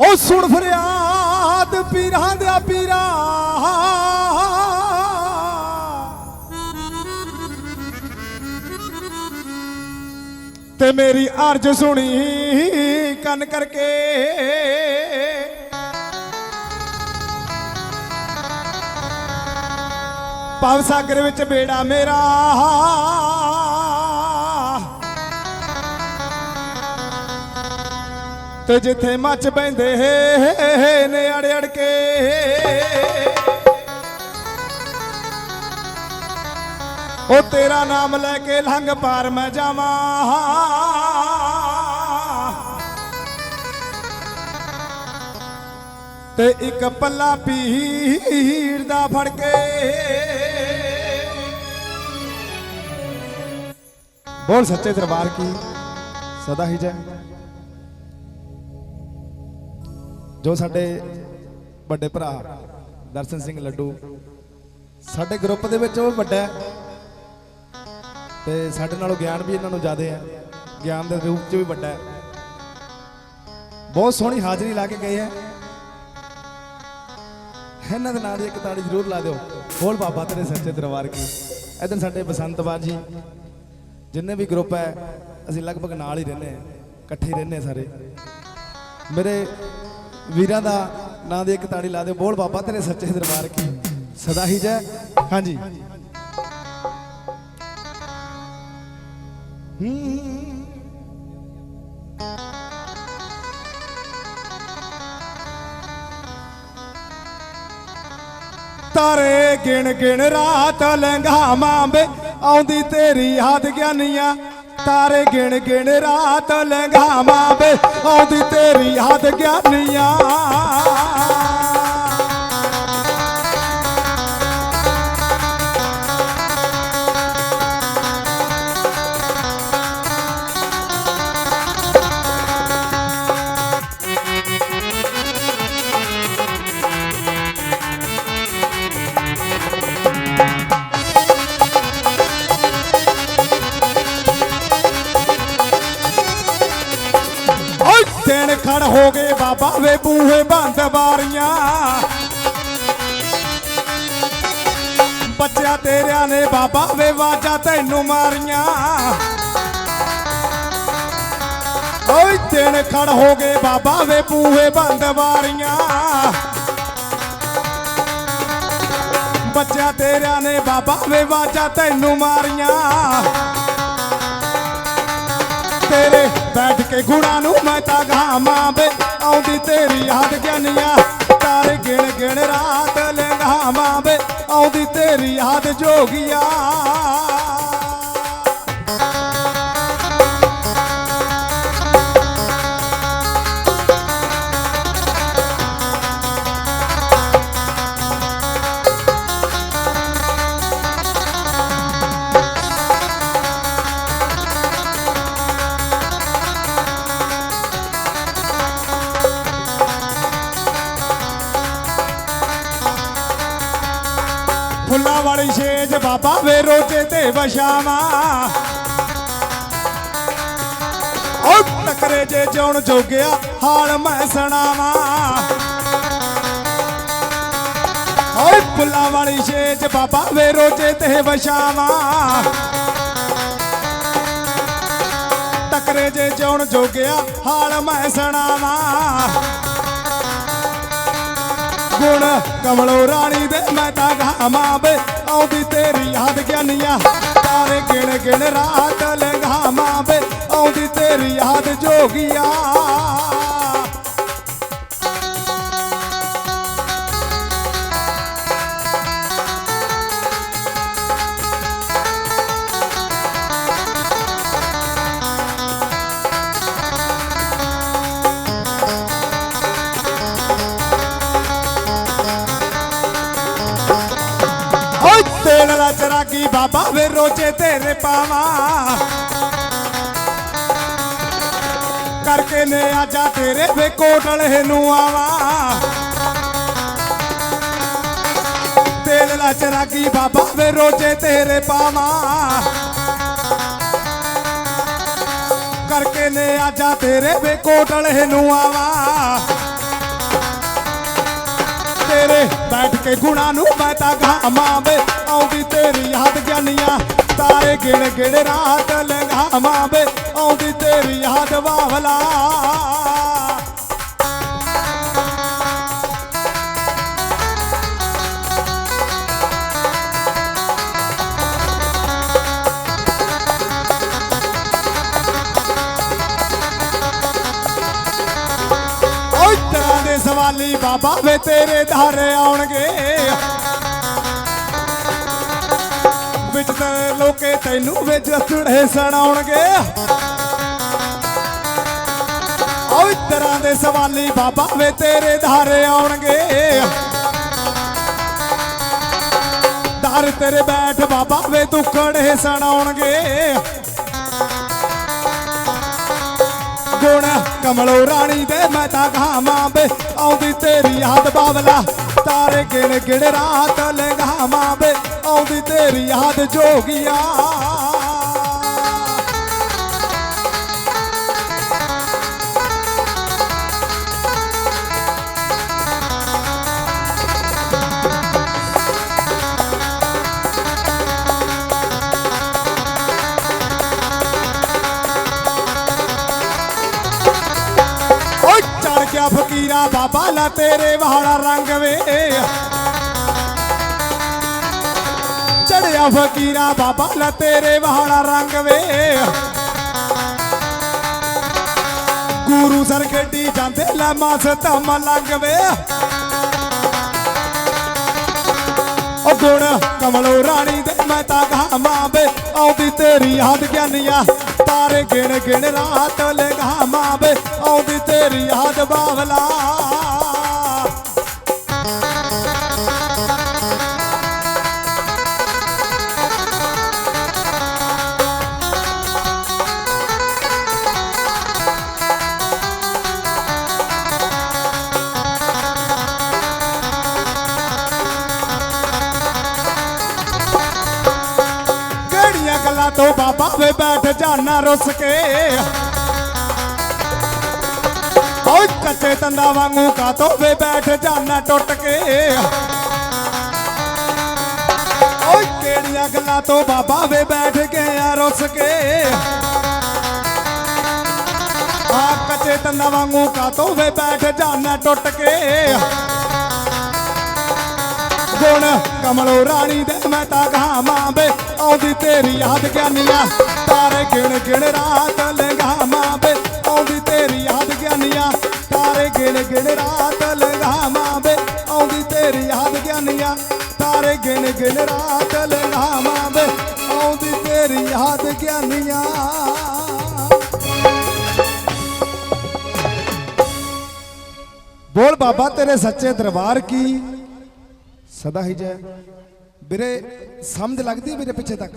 ਉਹ ਸੁਣ ਫਰਿਆਦ ਪੀਰਾਂ ਦਾ ਪੀਰਾ। ਤੇ ਮੇਰੀ ਅਰਜ ਸੁਣੀ ਕੰਨ ਕਰਕੇ। ਭਵ ਸਾਗਰ ਵਿੱਚ ਬੇੜਾ ਮੇਰਾ। ਤੇ ਜਿੱਥੇ ਮੱਚ ਬੈਂਦੇ ਨੇ ਅੜ ਅੜ ਕੇ। ਉਹ ਤੇਰਾ ਨਾਮ ਲੈ ਕੇ ਲੰਘ ਪਾਰ ਮੈਂ ਜਾਵਾਂ। ਤੇ ਇੱਕ ਪੱਲਾ ਪੀਰ ਦਾ ਫੜ ਕੇ। ਬੋਲ ਸੱਚੇ ਦਰਬਾਰ ਕੀ, ਸਦਾ ਹੀ ਜੈ। ਜੋ ਸਾਡੇ ਵੱਡੇ ਭਰਾ ਦਰਸ਼ਨ ਸਿੰਘ ਲੱਡੂ, ਸਾਡੇ ਗਰੁੱਪ ਦੇ ਵਿੱਚ ਉਹ ਵੱਡਾ ਹੈ। ਤੇ ਸਾਡੇ ਨਾਲੋਂ ਗਿਆਨ ਵੀ ਇਹਨਾਂ ਨੂੰ ਜ਼ਿਆਦਾ ਹੈ। ਗਿਆਨ ਦੇ ਰੂਪ 'ਚ ਵੀ ਵੱਡਾ ਹੈ। ਬਹੁਤ ਸੋਹਣੀ ਹਾਜ਼ਰੀ ਲਾ ਕੇ ਗਏ ਹੈ। ਇਹਨਾਂ ਦੇ ਨਾਲ ਦੀ ਇੱਕ ਤਾੜੀ ਜ਼ਰੂਰ ਲਾ ਦਿਓ। ਬੋਲ ਬਾਬਾ ਤੇਰੇ ਸੱਚੇ ਦਰਬਾਰ ਕੀ। ਇਧਰ ਸਾਡੇ ਬਸੰਤ ਬਾਜੀ ਜਿੰਨੇ ਵੀ ਗਰੁੱਪ ਹੈ, ਅਸੀਂ ਲਗਭਗ ਨਾਲ ਹੀ ਰਹਿੰਦੇ ਹਾਂ। ਇਕੱਠੇ ਰਹਿੰਦੇ ਸਾਰੇ। ਮੇਰੇ ਵੀਰਾਂ ਦਾ ਨਾਂ ਦੇ ਇੱਕ ਤਾੜੀ ਲਾ ਦਿਓ। ਬੋਲ ਬਾਬਾ ਤੇਰੇ ਸੱਚੇ ਦਰਬਾਰ ਕੀ। ਸਦਾ ਹੀ ਜੈ। ਹਾਂਜੀ। ਤਾਰੇ ਗਿਣ ਗਿਣ ਰਾਤ ਲੰਘਾਵਾਂ ਵੇ ਆਉਂਦੀ ਤੇਰੀ ਯਾਦ ਗਿਆਨੀਆਂ। ਤਾਰੇ ਗਿਣ ਗਿਣ ਰਾਤ ਲੰਘਾਵਾਂ ਵੇ ਆਉਂਦੀ ਤੇਰੀ ਯਾਦ ਗਿਆਨੀਆਂ। ਬੂਹੇ ਬੰਦ ਬੱਚਿਆ ਤੇਰਿਆਂ ਨੇ ਬਾਬਾ ਵੇ ਵਾਜਾ ਤੈਨੂੰ ਮਾਰੀਆਂ। ਓਏ ਦਿਨ ਖੜ ਹੋ ਗਏ ਬਾਬਾ ਵੇ ਬੂਹੇ ਬੰਦ ਬਾਰੀਆਂ ਬੱਚਿਆ ਤੇਰਿਆਂ ਨੇ ਬਾਬਾ ਵੇ ਵਾਜਾ ਤੈਨੂੰ ਮਾਰੀਆਂ। ਤੇਰੇ ਬੈਠ ਕੇ ਗੁਣਾ ਨੂੰ ਮੈਂ ਤਾਂ ਗਾਵਾਂ ਵੇ। ਆਉਂਦੀ ਤੇਰੀ ਯਾਦ ਗਿਆਨੀਆਂ ਤਾਰੇ ਗਿਣ ਗਿਣ ਰਾਤ ਲੰਘਾਵਾਂ ਵੇ। ਆਉਂਦੀ ਤੇਰੀ ਯਾਦ ਜੋਗੀਆ। ਫੁੱਲਾਂ ਵਾਲੀ ਛੇਜ ਬਾਬਾ ਵੇ ਰੋਜੇ ਤੇ ਵਸ਼ਾਵਾਂ। ਓ ਟਕਰੇ ਜੇ ਜਿਉਣ ਜੋਗਿਆ ਹਾਲ ਮੈਂ ਸੁਣਾਵਾਂ। ਓਏ ਫੁੱਲਾਂ ਵਾਲੀ ਛੇਜ ਬਾਬਾ ਵੇ ਰੋਜੇ ਤੇ ਵਸ਼ਾਵਾਂ। ਟਕਰੇ ਜੇ ਜਿਉਣ ਜੋਗਿਆ ਹਾਲ ਮੈਂ ਸੁਣਾਵਾਂ। ਗੁਣ ਕਮਲੋ ਰਾਣੀ ਦੇ, ਮੈਂ ਤਾਂ ਗਾਵਾਂ ਵੇ ਆਉਂਦੀ ਤੇਰੀ ਯਾਦ ਗਿਆਨੀਆਂ। ਤਾਰੇ ਗਿਣ ਗਿਣ ਰਾਤ ਲੰਘਾਵਾਂ ਵੇ ਆਉਂਦੀ ਤੇਰੀ ਯਾਦ ਜੋਗੀਆ। ਦਾ ਚਰਾਗੀ ਬਾਬਾ ਵੇ ਰੋਜੇ ਤੇਰੇ ਪਾਵਾ। ਕਰਕੇ ਨੇ ਆਜਾ ਤੇਰੇ ਵੇ ਕੋਟਲੇ ਨੂੰ ਆਵਾਂ। ਤੇਲ ਦਾ ਚਰਾਗੀ ਬਾਬਾ ਵੇ ਰੋਜੇ ਤੇਰੇ ਪਾਵਾਂ। ਕਰਕੇ ਨੇ ਆਜਾ ਤੇਰੇ ਵੇ ਕੋਟਲੇ ਨੂੰ ਆਵਾ। ਤੇਰੇ ਬੈਠ ਕੇ ਗੁਣਾ ਨੂੰ ਮੈਂ ਤਾਂ ਗਾਵਾਂ ਵੇ ਆਉਂਦੀ ਤੇਰੀ ਯਾਦ ਗਿਆਨੀਆਂ, ਤਾਰੇ ਗਿਣ ਗਿਣ ਰਾਤ ਲੰਘਾਵਾਂ ਵੇ ਆਉਂਦੀ ਤੇਰੀ ਯਾਦ ਬਾਵਲਾ ਤਰ੍ਹਾਂ ਦੇ ਸਵਾਲੀ ਬਾਬਾ ਵੇ ਤੇਰੇ ਦਰ ਆਉਣਗੇ। ਵਿੱਚ ਤੇ ਲੋਕੇ ਤੈਨੂੰ ਵਿੱਚ ਸੁਣੇ ਸੁਣਾਉਣਗੇ। ਓਏ ਤਰ੍ਹਾਂ ਦੇ ਸਵਾਲੀ ਬਾਬਾ ਵੇ ਤੇਰੇ ਦਰ ਆਉਣਗੇ। ਦਰ ਤੇਰੇ ਬੈਠ ਬਾਬਾ ਵੇ ਦੁੱਖੜੇ ਸੁਣਾਉਣਗੇ। ਗੁਣ ਕਮਲੋ ਰਾਣੀ ਦੇ ਮੈਂ ਤਾਂ ਗਾਵਾਂ ਵੇ ਆਉਂਦੀ ਤੇਰੀ ਯਾਦ ਬਾਵਲਾ। ਤਾਰੇ ਗਿਣ ਗਿਣ ਰਾਤ ਲੰਘਾਵਾਂ ਬੇ, ਆਉਂਦੀ ਤੇਰੀ ਯਾਦ ਜੋਗੀਆਂ। ਬਾਬਾ ਲਾ ਤੇਰੇ ਵਾਲਾ ਰੰਗ ਵੇ। ਚੜਿਆ ਫਕੀਰਾ ਬਾਬਾ ਲਾ ਤੇਰੇ ਵਾਲਾ ਰੰਗ ਵੇ। ਗੁਰੂ ਸਰ ਗੱਡੀ ਜਾਂਦੇ ਲੈ ਮਾਸ ਧਮ ਵੇ। ਉਹ ਗੁਣ ਕਮਲੋ ਰਾਣੀ ਦੇ ਮੈਂ ਤਾਂ ਗਾਵਾਂ ਵੇ। ਆਉਂਦੀ ਤੇਰੀ ਯਾਦ ਗਿਆਨੀਆਂ, ਤਾਰੇ ਗਿਣ ਗਿਣ ਰਾਤ ਲੰਘਾਵਾਂ ਵੇ। ਆਉਂਦੀ ਤੇਰੀ ਯਾਦ ਬਾਵਲਾ ਗੱਲਾਂ ਤੋਂ ਬਾਬਾ ਵੇ ਬੈਠ ਜਾਣਾ ਰੁੱਸ ਕੇ? ਓਏ ਕੱਚੇ ਤੰਦਾ ਵਾਂਗੂ ਕਾਤੋਂ ਵੇ ਬੈਠ ਜਾਣਾ ਟੁੱਟ ਕੇ। ਓਏ ਕਿਹੜੀਆਂ ਗੱਲਾਂ ਤੋਂ ਬਾਬਾ ਵੇ ਬੈਠ ਗਿਆ ਰੁੱਸ ਕੇ। ਆ ਕੱਚੇ ਤੰਦਾ ਵਾਂਗੂ ਕਾਤੋਂ ਵੇ ਬੈਠ ਜਾਣਾ ਟੁੱਟ ਕੇ। ਗੁਣ ਕਮਲੋ ਰਾਣੀ ਦੇ ਮੈਂ ਤਾਂ ਗਾਵਾਂ ਵੇ, ਆਉਂਦੀ ਤੇਰੀ ਯਾਦ ਗਿਆਨੀਆਂ, ਤਾਰੇ ਗਿਣ ਗਿਣ ਰਾਤ ਲੰਘਾਵਾਂ ਵੇ। ਗਿਣ ਗਿਣ ਰਾਤ ਲੰਘਾਵਾਂ ਵੇ, ਆਉਂਦੀ ਤੇਰੀ ਯਾਦ ਗਿਆਨੀਆਂ। ਤਾਰੇ ਗਿਣ ਗਿਣ ਰਾਤ ਲੰਘਾਵਾਂ ਵੇ, ਆਉਂਦੀ ਤੇਰੀ ਯਾਦ ਗਿਆਨੀਆਂ। ਬੋਲ ਬਾਬਾ, ਤੇਰੇ ਸੱਚੇ ਦਰਬਾਰ ਕੀ? ਸਦਾ ਹੀ ਜੈ। ਵੀਰੇ, ਸਮਝ ਲੱਗਦੀ ਮੇਰੇ ਪਿੱਛੇ ਤੱਕ?